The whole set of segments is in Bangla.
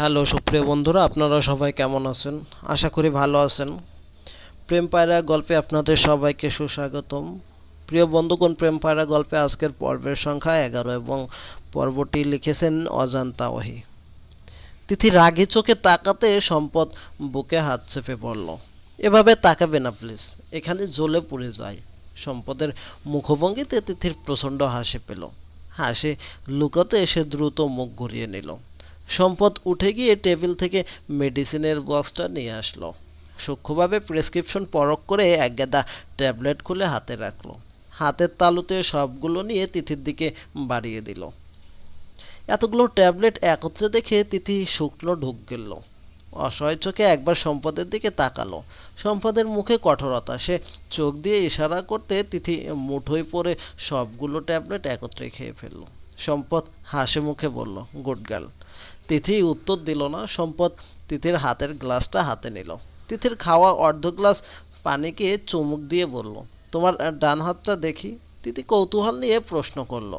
হ্যালো, সুপ্রিয় বন্ধুরা, আপনারা সবাই কেমন আছেন? আশা করি ভালো আছেন। প্রেম পায়রা গল্পে আপনাদের সবাইকে সুস্বাগতম। প্রিয় বন্ধুগণ, প্রেম পায়রা গল্পে আজকের পর্বের সংখ্যা এগারো এবং পর্বটি লিখেছেন অজান্তা ওহি তিথি রাগী চোখে তাকাতে সম্পদ বুকে হাত চেপে পড়ল। এভাবে তাকাবে না, প্লিজ। এখানে জ্বলে পুড়ে যায়। সম্পদের মুখভঙ্গিতে তিথির প্রচণ্ড হাসি পেল। হাসি লুকাতে সে দ্রুত মুখ ঘুরিয়ে নিল। সম্পদ উঠে গিয়ে টেবিল থেকে মেডিসিনের বক্সটা নিয়ে আসলো। সূক্ষ্মভাবে প্রেসক্রিপশন পরখ করে এক গাদা ট্যাবলেট খুলে হাতে রাখল। হাতের তালুতে সবগুলো নিয়ে তিথির দিকে বাড়িয়ে দিল। এতগুলো ট্যাবলেট একত্রে দেখে তিথি শুকনো ঢুক গেল। অসহায় চোখে একবার সম্পদের দিকে তাকালো। সম্পদের মুখে কঠোরতা। সে চোখ দিয়ে ইশারা করতে তিথি মুঠোয় পড়ে সবগুলো ট্যাবলেট একত্রে খেয়ে ফেলল। সম্পদ হাসি মুখে বলল, গুড গার্ল। তিথি উত্তর দিল না, সম্পদ তিথির হাতের গ্লাসটা হাতে নিল। তিথির খাওয়া অর্ধ গ্লাস পানিকে চুমুক দিয়ে বলল, তোমার ডান হাতটা দেখি? তিথি কৌতূহল নিয়ে প্রশ্ন করল,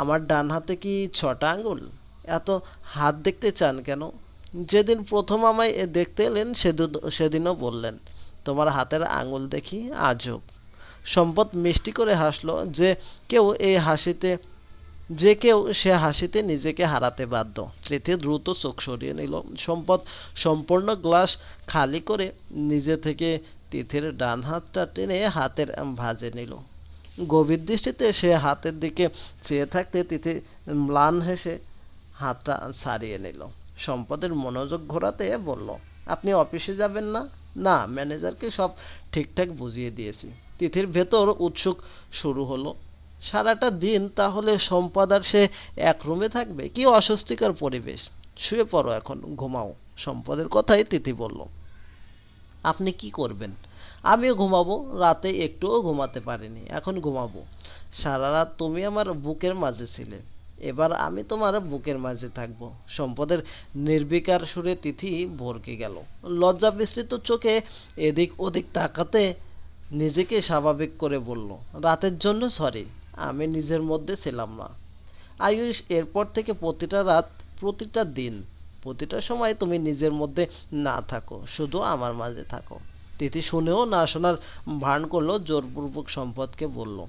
আমার ডান হাতে কি ছটা আঙুল? এত হাত দেখতে চান কেন? যেদিন প্রথম আমায় দেখতে এলেন, সেদিন, সেদিনও বললেন, তোমার হাতের আঙুল দেখি আজব। সম্পদ মিষ্টি করে হাসলো, যে কেউ এই হাসিতে যে কেউ সে হাসিতে নিজেকে হারাতে বাধ্য। তৃতীয় দ্রুত চোখ সরিয়ে নিল। সম্পদ সম্পূর্ণ গ্লাস খালি করে নিজে থেকে তিথির ডান হাতটা টেনে হাতের ভাজে নিল। গভীর দৃষ্টিতে সে হাতের দিকে চেয়ে থাকতে তিথি ম্লান হেসে হাতটা ছাড়িয়ে নিল। সম্পদের মনোযোগ ঘোরাতে বলল, আপনি অফিসে যাবেন না? না, ম্যানেজারকে সব ঠিকঠাক বুঝিয়ে দিয়েছি। তিথির ভেতর উৎসুক শুরু হলো। সারাটা দিন তাহলে সম্পদ আর সে এক রুমে থাকবে? কি অস্বস্তিকর পরিবেশ। শুয়ে পড়ো এখন, ঘুমাও। সম্পদের কথাই তিথি বলল। আপনি কি করবেন? আমিও ঘুমাবো, রাতে একটুও ঘুমাতে পারিনি, এখন ঘুমাবো। সারা রাত তুমি আমার বুকের মাঝে ছিলে, এবার আমি তোমার বুকের মাঝে থাকব। সম্পদের নির্বিকার সুরে তিথি ভরকে গেল। লজ্জা বিস্তৃত চোখে এদিক ওদিক তাকাতে নিজেকে স্বাভাবিক করে বলল, রাতের জন্য সরি আমি নিজের মধ্যে ছিলাম না। আয়ুষ, এরপর থেকে প্রতিটা রাত, প্রতিটা দিন, প্রতিটা সময় তুমি নিজের মধ্যে না থাকো, শুধু আমার মাঝে থাকো। তিথি শুনেও না শোনার ভান করল, জোরপূর্বক সম্পদকে বলল,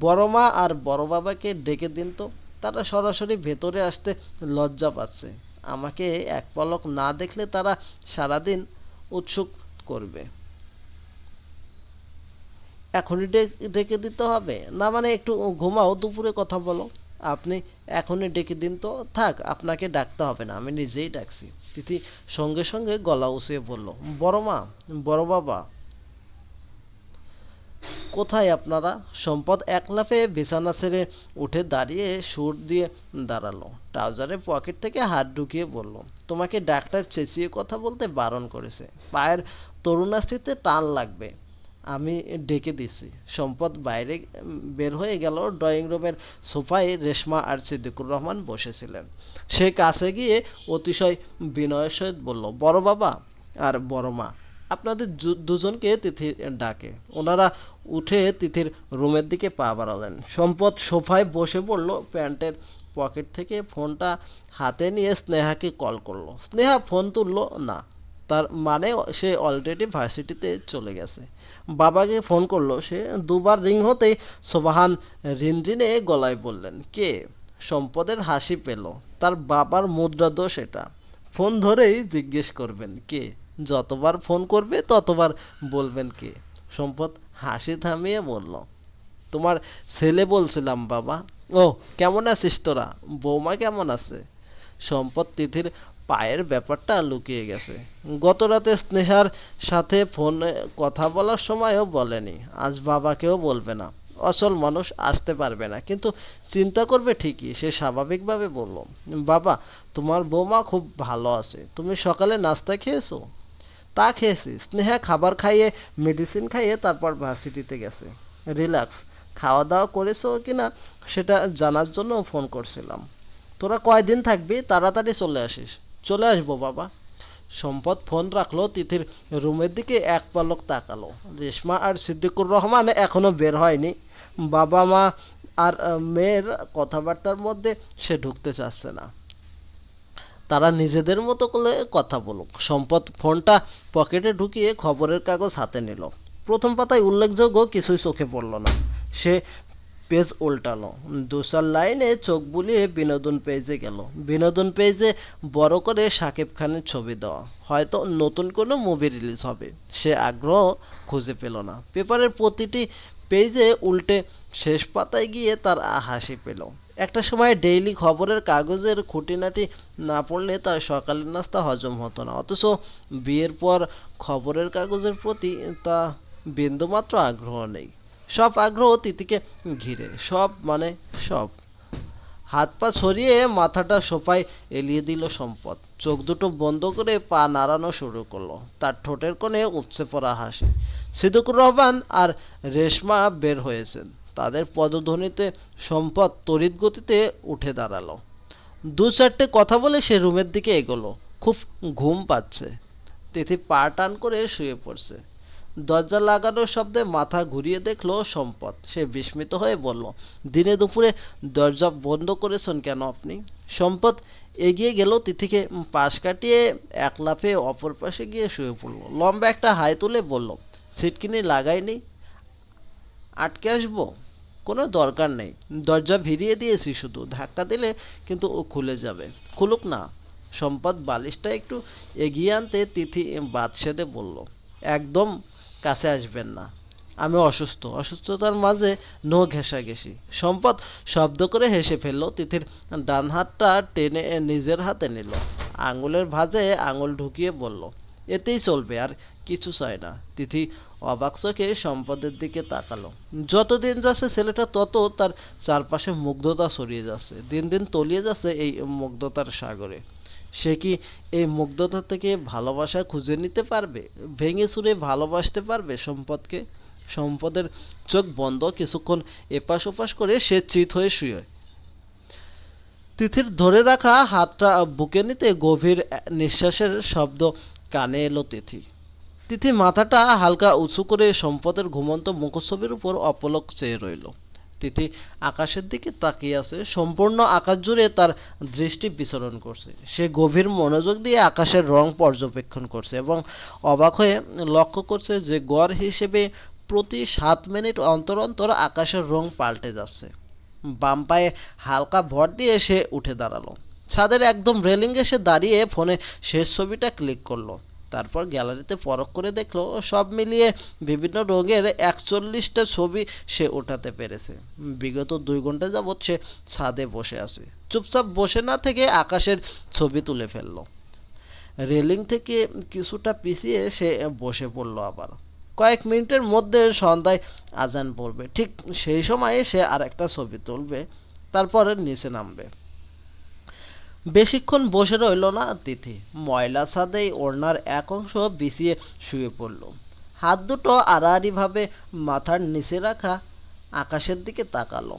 বড় মা আর বড় বাবাকে ডেকে দিন তো। তারা সরাসরি ভেতরে আসতে লজ্জা পাচ্ছে। আমাকে এক পলক না দেখলে তারা সারাদিন উৎসুক করবে। এখনই ডেকে দিতে হবে। না মানে একটু ঘুমাও, দুপুরে কথা বলো। আপনি এখনই ডেকে দিন তো, থাক, আপনাকে ডাকতে হবে না, আমি নিজেই ডাকছি। তিথি সঙ্গে সঙ্গে গলা উঁচিয়ে বলল, বড় মা, বড় বাবা, কোথায় আপনারা? সম্পদ এক লাফে বিছানা ছেড়ে উঠে দাঁড়িয়ে সুর দিয়ে দাঁড়াল। ট্রাউজারের পকেট থেকে হাত ঢুকিয়ে বলল, তোমাকে ডাক্তার চেঁচিয়ে কথা বলতে বারণ করেছে। পায়ের তরুণাশ্রীতে টান লাগবে। আমি ডেকে দিছি। সম্পদ বাইরে বের হয়ে গেল। ড্রয়িং রুমের সোফায় রেশমা আর সিদ্দিকুর রহমান বসেছিলেন। সে কাছে গিয়ে অতিশয় বিনয়ের সহিত বলল, বড় বাবা আর বড় মা, আপনাদের দুজনকে তিথি ডাকে। ওনারা উঠে তিথির রুমের দিকে পা বাড়ালেন। সম্পদ সোফায় বসে পড়ল, প্যান্টের পকেট থেকে ফোনটা হাতে নিয়ে স্নেহাকে কল করল। স্নেহা ফোন তুললো, না। তার মানে সে অলরেডি ভার্সিটিতে চলে গেছে। বাবাকে ফোন করল। সে দুবার রিং হতেই সোবাহান রিনরিনে গলায় বললেন, কে? সম্পদের হাসি পেল। তার বাবার মুদ্রা দোষ এটা। ফোন ধরেই জিজ্ঞেস করবেন, কে? যতবার ফোন করবে, ততবার বলবেন কে? সম্পদ হাসি থামিয়ে বলল, তোমার ছেলে বলছিলাম, বাবা। ও, কেমন আছিস তোরা? বৌমা কেমন আছে? সম্পদ তিথির পায়ের ব্যাপারটা লুকিয়ে গেছে। গত রাতে স্নেহার সাথে ফোনে কথা বলার সময়ও বলেনি। আজ বাবাকেও বলবে না। অসল মানুষ আসতে পারবে না। কিন্তু চিন্তা করবে ঠিকই, সে স্বাভাবিকভাবে বলল, বাবা, তোমার বৌমা খুব ভালো আছে। তুমি সকালে নাস্তা খেয়েছো? তা খেয়েছি। স্নেহা খাবার খাইয়ে মেডিসিন খাইয়ে তারপর ভার্সিটিতে গেছে। রিল্যাক্স। খাওয়া দাওয়া করেছ কি না সেটা জানার জন্য ফোন করছিলাম। তোরা কয়দিন থাকবি? তাড়াতাড়ি চলে আসিস। চলে আসব বাবা। সম্পদ ফোন রাখল, তিথির রুমের দিকে এক পালক তাকালো। রেশমা আর সিদ্দিকুর রহমান এখনও বের হয়নি। বাবা মা আর মেয়ের কথাবার্তার মধ্যে সে ঢুকতে চাচ্ছে না। তারা নিজেদের মতো করে কথা বলুক। সম্পদ ফোনটা পকেটে ঢুকিয়ে খবরের কাগজ হাতে নিল। প্রথম পাতায় উল্লেখযোগ্য কিছুই চোখে পড়ল না। সে পেজ উল্টালো। দুসার লাইনে চোখ বুলিয়ে বিনোদন পেজে গেল। বিনোদন পেজে বড় করে শাকিব খানের ছবি দেওয়া। হয়তো নতুন কোনো মুভি রিলিজ হবে। সে আগ্রহ খুঁজে পেল না। পেপারের প্রতিটি পেজে উল্টে শেষ পাতায় গিয়ে তার হাসি পেল। একটা সময় ডেইলি খবরের কাগজের খুঁটিনাটি না পড়লে তার সকালের নাস্তা হজম হতো না। অথচ বিয়ের পর খবরের কাগজের প্রতি তা বিন্দুমাত্র আগ্রহ নেই। সব আগ্রহ তিতিকে ঘিরে, সব মানে সব। হাত পা ছড়িয়ে মাথাটা সোফায় এলিয়ে দিল সম্পদ। চোখ দুটো বন্ধ করে পা নাড়ানো শুরু করল। তার ঠোঁটের কোণে উপচে পড়া হাসি। সিদ্দিকুর রহমান আর রেশমা বের হয়েছেন। তাদের পদধ্বনিতে সম্পদ তড়িৎ গতিতে উঠে দাঁড়াল। দু চারটে কথা বলে সে রুমের দিকে এগোলো। খুব ঘুম পাচ্ছে। তিথি পা টান করে শুয়ে পড়ছে। দরজা লাগানোর শব্দে মাথা ঘুরিয়ে দেখল সম্পদ। সে বিস্মিত হয়ে বলল, দিনে দুপুরে দরজা বন্ধ করেছেন কেন আপনি? সম্পদ এগিয়ে গেল তিথিকে, পাশ কাটিয়ে এক লাফে অপর পাশে গিয়ে শুয়ে পড়ল। লম্বা একটা হাই তুলে বলল সিটকিনি লাগাইনি, আটকে আসব? কোনো দরকার নেই। দরজা ভিড়িয়ে দিয়েছি শুধু, ধাক্কা দিলে কিন্তু ও খুলে যাবে। খুলুক না। সম্পদ বালিশটা একটু এগিয়ে আনতে তিথি বাদ সেদে বলল, একদম কাছে আসবেন না। আমি অসুস্থ। অসুস্থতার মাঝে নো ঘেঁষাঘেঁষি। সম্পদ শব্দ করে হেসে ফেলল। তিথির ডান হাতটা টেনে নিজের হাতে নিল। আঙুলের ভাঁজে আঙুল ঢুকিয়ে বলল, এতেই চলবে। আর কিছু চায় না। তিথি অবাক চোখে সম্পদের দিকে তাকালো। যতদিন যাচ্ছে ছেলেটা, তত তার চারপাশে মুগ্ধতা ছড়িয়ে যাচ্ছে। দিন দিন তলিয়ে যাচ্ছে এই মুগ্ধতার সাগরে। সে কি এই মুগ্ধতা থেকে ভালোবাসা খুঁজে নিতে পারবে? ভেঙে চুরে ভালোবাসতে পারবে সম্পদকে? সম্পদের চোখ বন্ধ কিছুক্ষণ এপাশ ওপাশ করে সে চিত হয়ে শুয়ে। তিথির ধরে রাখা হাতটা বুকে নিতে গভীর নিঃশ্বাসের শব্দ কানে এলো তিথি। তিথি মাথাটা হালকা উঁচু করে সম্পদের ঘুমন্ত মুখছবির উপর অপলক চেয়ে রইল। তিথি আকাশের দিকে তাকিয়ে আছে, সম্পূর্ণ আকাশ জুড়ে তার দৃষ্টি বিচরণ করছে। সে গভীর মনোযোগ দিয়ে আকাশের রং পর্যবেক্ষণ করছে এবং অবাক হয়ে লক্ষ্য করছে যে গড় হিসেবে প্রতি সাত মিনিট অন্তর অন্তর আকাশের রং পাল্টে যাচ্ছে। বাম পায়ে হালকা ভর দিয়ে সে উঠে দাঁড়াল। ছাদের একদম রেলিংয়ে সে দাঁড়িয়ে ফোনে শেষ ছবিটা ক্লিক করল। তারপর গ্যালারিতে পরখ করে দেখল সব মিলিয়ে বিভিন্ন রঙের একচল্লিশটা ছবি সে ওঠাতে পেরেছে। বিগত দুই ঘণ্টা যাবৎ সে ছাদে বসে আছে। চুপচাপ বসে না থেকে আকাশের ছবি তুলে ফেলল। রেলিং থেকে কিছুটা পিছিয়ে সে বসে পড়ল আবার। কয়েক মিনিটের মধ্যে সন্ধ্যায় আজান পড়বে। ঠিক সেই সময়ে সে আর একটা ছবি তুলবে, তারপর নিচে নামবে। বেশিক্ষণ বসে রইল না তিথি। ময়লা ছাদেই ওড়নার এক অংশ বিছিয়ে শুয়ে পড়ল। হাত দুটো আড়াআড়িভাবে মাথার নিচে রাখা আকাশের দিকে তাকালো।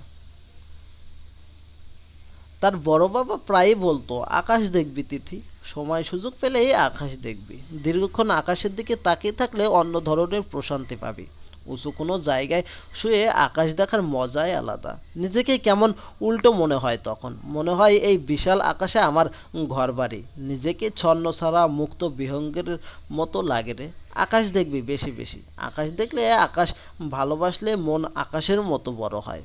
তার বড় বাবা প্রায়ই বলতো, আকাশ দেখবি তিথি। সময় সুযোগ পেলেই আকাশ দেখবি। দীর্ঘক্ষণ আকাশের দিকে তাকিয়ে থাকলে অন্য ধরনের প্রশান্তি পাবি। উঁচু কোনো জায়গায় শুয়ে আকাশ দেখার মজাই আলাদা। নিজেকে কেমন উল্টো মনে হয় তখন। মনে হয় এই বিশাল আকাশে আমার ঘর বাড়ি নিজেকে ছন্ন ছাড়া মুক্ত বিহঙ্গের মতো লাগে রে। আকাশ দেখবি বেশি বেশি। আকাশ দেখলে আকাশ ভালোবাসলে মন আকাশের মতো বড় হয়।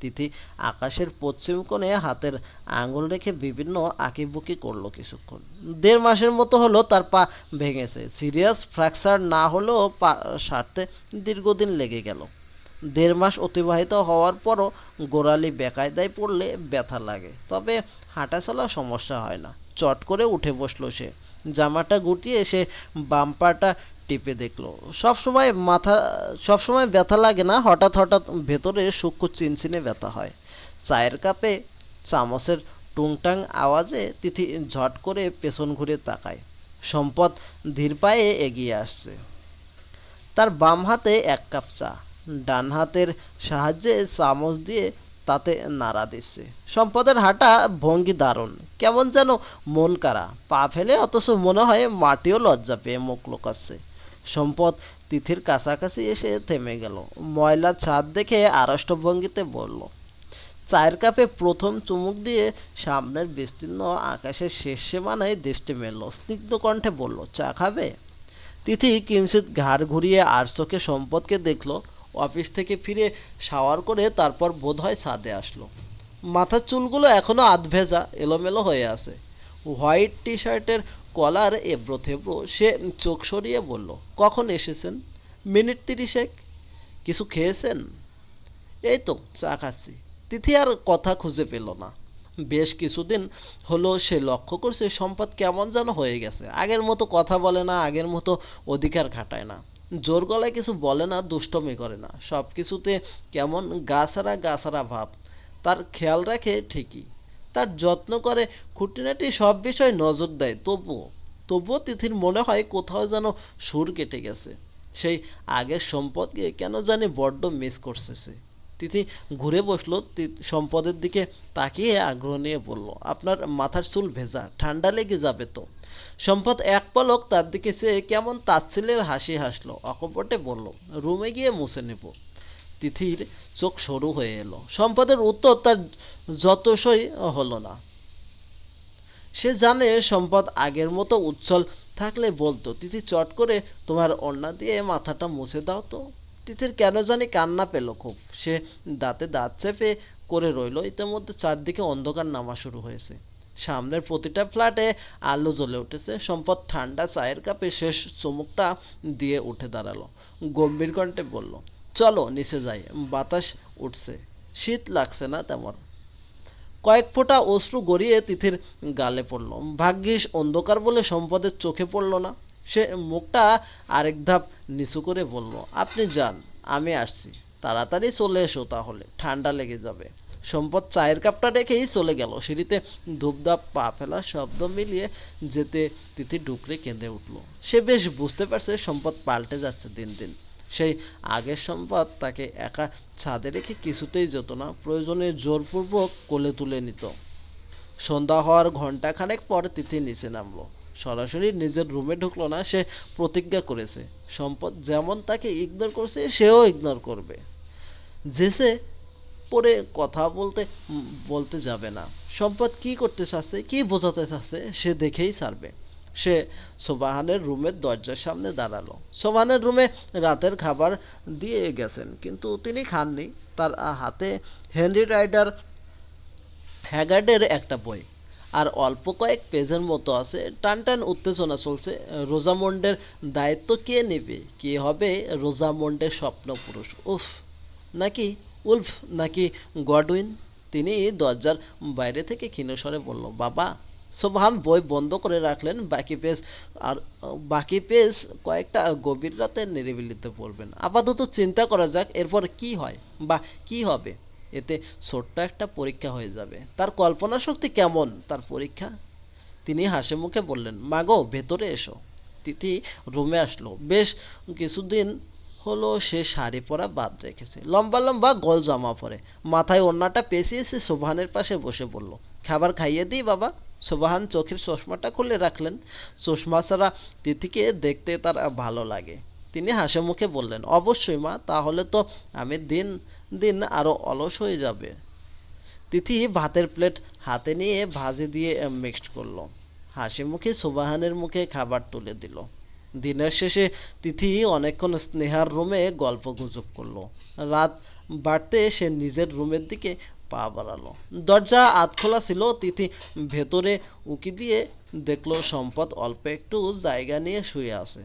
তিথি আকাশের পশ্চিম কোণে হাতের আঙুল রেখে বিভিন্ন আঁকিবুকি করল কিছুক্ষণ। দেড় মাসের মতো হলো তার পা ভেঙেছে। সিরিয়াস ফ্র্যাকচার না হলেও পা সারতে দীর্ঘদিন লেগে গেল। দেড় মাস অতিবাহিত হওয়ার পরও গোড়ালি বেকায়দায় পড়লে ব্যথা লাগে। তবে হাঁটা চলা সমস্যা হয় না। চট করে উঠে বসল সে। জামাটা গুটিয়ে সে বাম পাটা টিপে দেখল। সবসময় মাথা, সবসময় ব্যথা লাগে না, হঠাৎ হঠাৎ ভেতরে সূক্ষ্ম চিনচিনে ব্যথা হয়। চায়ের কাপে চামচের টুংটাং আওয়াজে তিথি ঝট করে পেছন ঘুরে তাকায়। সম্পদ ধীর পায়ে এগিয়ে আসছে। তার বাম হাতে এক কাপ চা, ডান হাতের সাহায্যে চামচ দিয়ে তাতে নাড়া দিচ্ছে। সম্পদের হাঁটা ভঙ্গি দারুণ, কেমন যেন মন কারা পা ফেলে অথচ মনে হয় মাটিও লজ্জা পেয়ে মুখ লোকাচ্ছে। সম্পদ তিথির কাছাকাছি এসে থেমে গেল। ময়লা ছাদ দেখে আড়ষ্ট ভঙ্গিতে বলল, চায়ের কাপে প্রথম চুমুক দিয়ে সামনের বিস্তীর্ণ আকাশের শেষ সীমানায় দৃষ্টি মেলল। স্নিগ্ধ কণ্ঠে বলল, চা খাবে? তিথি কিঞ্চিত ঘাড় ঘুরিয়ে আর চোখে সম্পদকে দেখল, অফিস থেকে ফিরে শাওয়ার করে তারপর বোধহয় ছাদে আসলো। মাথার চুলগুলো এখনও আধ ভেজা এলোমেলো হয়ে আছে। হোয়াইট টি শার্টের কলার এবড়ো থেবড়ো সে চোখ সরিয়ে বলল, কখন এসেছেন? মিনিট তিরিশেক। কিছু খেয়েছেন? এই তো, চা খাচ্ছি। তিথি আর কথা খুঁজে পেল না। বেশ কিছুদিন হলো সে লক্ষ্য করছে, সম্পদ কেমন যেন হয়ে গেছে। আগের মতো কথা বলে না, আগের মতো অধিকার খাটায় না। জোর গলায় কিছু বলে না, দুষ্টমি করে না। সব কিছুতে কেমন গাছারা গাছারা ভাব। তার খেয়াল রাখে ঠিকই। তার যত্ন করে। খুঁটিনাটি সব বিষয়ে নজর দেয়। তবুও তবুও তিথির মনে হয় কোথাও যেন সুর কেটে গেছে। সেই আগের সম্পদকে কেন জানি বড্ড মিস করছে সে। তিথি ঘুরে বসল সম্পদের দিকে তাকিয়ে আগ্রহ নিয়ে বলল, আপনার মাথার চুল ভেজা, ঠান্ডা লেগে যাবে তো? সম্পদ এক পলক তার দিকে চেয়ে কেমন তাচ্ছিলের হাসি হাসলো। অকপটে বলল, রুমে গিয়ে মুছে নেব। তিথির চোখ সরু হয়ে এলো। সম্পদের উত্তর তার যতসই হলো না। সে জানে সম্পদ আগের মতো উচ্ছল থাকলে বলতো, তিথি চট করে তোমার অন্না দিয়ে মাথাটা মুছে দাও তো। তিথির কেন জানি কান্না পেল খুব। সে দাঁতে দাঁত চেপে করে রইল। ইতিমধ্যে চারদিকে অন্ধকার নামা শুরু হয়েছে। সামনের প্রতিটা ফ্ল্যাটে আলো জ্বলে উঠেছে। সম্পদ ঠান্ডা চায়ের কাপে শেষ চুমুকটা দিয়ে উঠে দাঁড়াল। গম্ভীর কণ্ঠে বলল চলো, নিচে যাই। বাতাস উঠছে। শীত লাগছে না তেমন। কয়েক ফোঁটা অশ্রু গড়িয়ে তিথির গালে পড়ল। ভাগ্যিস অন্ধকার বলে সম্পদের চোখে পড়ল না। সে মুখটা আরেক ধাপ নিচু করে বলল, আপনি যান, আমি আসছি। তাড়াতাড়ি চলে এসো তাহলে, ঠান্ডা লেগে যাবে। সম্পদ চায়ের কাপটা রেখেই চলে গেল। সিঁড়িতে ধূপধাপ পা ফেলা শব্দ মিলিয়ে যেতে তিথি ডুকরে কেঁদে উঠল। সে বেশ বুঝতে পারছে সম্পদ পাল্টে যাচ্ছে দিন দিন। সেই আগের সম্পদ তাকে একা ছাদে রেখে কিছুতেই যেত না, প্রয়োজনে জোরপূর্বক কোলে তুলে নিত। সন্ধ্যা হওয়ার ঘন্টাখানেক পর তিথি নিচে নামলো। সরাসরি নিজের রুমে ঢুকলো না, সে প্রতিজ্ঞা করেছে। সম্পদ যেমন তাকে ইগনোর করছে, সেও ইগনোর করবে। জেসে পরে কথা বলতে বলতে যাবে না। সম্পদ কি করতে চাচ্ছে, কি বোঝাতে চাচ্ছে, সে দেখেই ছাড়বে। সে সোবাহানের রুমের দরজার সামনে দাঁড়াল। সোবাহানের রুমে রাতের খাবার দিয়ে গেছেন, কিন্তু তিনি খাননি। তার হাতে হেনরি রাইডার হ্যাগার্ডের একটা বই। আর অল্প কয়েক পেজের মতো আছে। টান টান উত্তেজনা চলছে। রোজামন্ডের দায়িত্ব কে নেবে? কে হবে রোজামন্ডের স্বপ্ন পুরুষ? উফ, নাকি উলফ, নাকি গডউইন? তিনি দরজার বাইরে থেকে ক্ষীণস্বরে বলল, বাবা সোভান বই বন্ধ করে রাখলেন। বাকি পেজ আর, বাকি পেজ কয়েকটা গভীর রাতে নিরিবিলিতে পড়বেন। আপাতত চিন্তা করা যাক, এরপর কি হয় বা কি হবে। এতে ছোট্ট একটা পরীক্ষা হয়ে যাবে। তার কল্পনা শক্তি কেমন? তার পরীক্ষা? তিনি হাসি মুখে বললেন, মাগো, ভেতরে এসো। তিথি রুমে আসলো। বেশ কিছুদিন হলো সে শাড়ি পরা বাদ রেখেছে। লম্বা লম্বা গোল জামা পরে। মাথায় ওড়নাটা পেঁচিয়ে সে সোভানের পাশে বসে বলল খাবার খাইয়ে দিই, বাবা? সোবাহান চোখের চশমাটা খুলে রাখলেন। চশমা ছাড়া তিথিকে দেখতে তার ভালো লাগে। তিনি হাসি মুখে বললেন, অবশ্যই মা, তাহলে তো আমি দিন দিন আরও অলস হয়ে যাবে। তিথি ভাতের প্লেট হাতে নিয়ে ভাজি দিয়ে মিক্সড করল। হাসি মুখে সুবাহানের মুখে খাবার তুলে দিল। দিনের শেষে তিথি অনেকক্ষণ স্নেহার রুমে গল্প গুজব করল। রাত বাড়তে সে নিজের রুমের দিকে পা বাড়ালো। দরজা আধ খোলা ছিল, তিথি ভেতরে উকি দিয়ে দেখল সম্পদ অল্প একটু জায়গা নিয়ে শুয়ে আছে।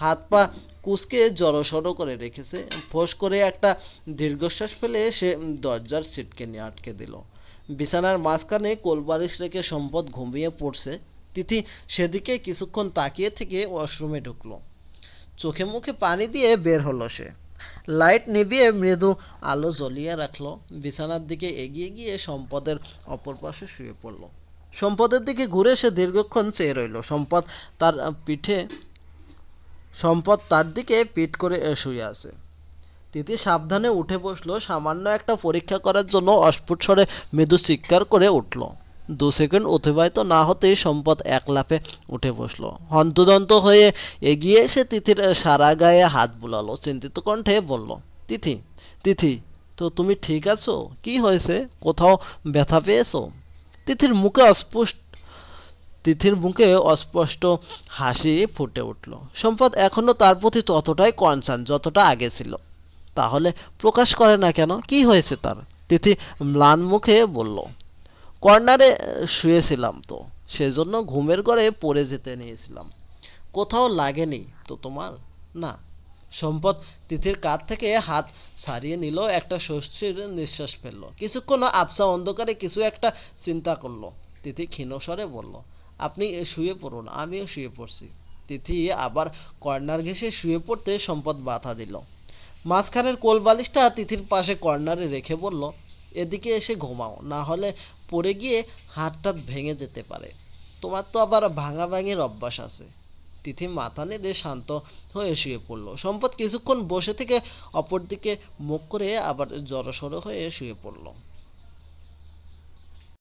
হাত পা কুচকে জড়সড় করে রেখেছে। ফোঁস করে একটা দীর্ঘশ্বাস ফেলে সে দরজার সিটকে নিয়ে আটকে দিল। বিছানার মাঝখানে কোলবালিশ রেখে সম্পদ ঘুমিয়ে পড়ছে। তিথি সেদিকে কিছুক্ষণ তাকিয়ে থেকে ওয়াশরুমে ঢুকলো। চোখে মুখে পানি দিয়ে বের হলো সে। লাইট নিভিয়ে মৃদু আলো জ্বলিয়ে রাখল। বিছানার দিকে এগিয়ে গিয়ে সম্পদের অপর পাশে শুয়ে পড়ল। সম্পদের দিকে ঘুরে সে দীর্ঘক্ষণ চেয়ে রইল। সম্পদ তার পিঠে, সম্পদ তার দিকে পিঠ করে শুয়ে আছে। তিতি সাবধানে উঠে বসল। সামান্য একটা পরীক্ষা করার জন্য অস্ফুট স্বরে মৃদু চিৎকার করে উঠল। দু সেকেন্ড অতিবাহিত না হতেই সম্পদ এক লাফে উঠে বসল। হন্তদন্ত হয়ে এগিয়ে এসে তিথির সারা গায়ে হাত বুলালো। চিন্তিত কণ্ঠে বলল, তিথি তিথি, তো তুমি ঠিক আছো? কি হয়েছে? কোথাও ব্যথা পেয়েছ? তিথির মুখে অস্পষ্ট, তিথির মুখে অস্পষ্ট হাসি ফুটে উঠল। সম্পদ এখনও তার প্রতি ততটাই কনসার্ন যতটা আগে ছিল। তাহলে প্রকাশ করে না কেন? কি হয়েছে তার? তিথি ম্লান মুখে বলল কর্নারে শুয়েছিলাম তো, সেজন্য ঘুমের ঘরে পড়ে যেতে নিয়েছিলাম। কোথাও লাগেনি তো তোমার? না। সম্পদ তিথির কাঁধ থেকে হাত সারিয়ে নিল, একটা স্বস্তির নিঃশ্বাস ফেলল। কিছুক্ষণ আবসা অন্ধকারে কিছু একটা চিন্তা করল। তিথি ক্ষীণস্বরে বলল, আপনি শুয়ে পড়ুন, আমিও শুয়ে পড়ছি। তিথি আবার কর্নার ঘেঁষে শুয়ে পড়তে সম্পদ বাধা দিল। মাঝখানের কোল বালিশটা তিথির পাশে কর্নারে রেখে বলল, এদিকে এসে ঘুমাও, না হলে পড়ে গিয়ে হাত টাত ভেঙে যেতে পারে। তোমার তো আবার ভাঙা ভাঙির অভ্যাস আছে। তিথি মাথা নেড়ে শান্ত হয়ে শুয়ে পড়ল। সম্পদ কিছুক্ষণ বসে থেকে অপরদিকে মুখ করে আবার জড়সড় হয়ে শুয়ে পড়ল।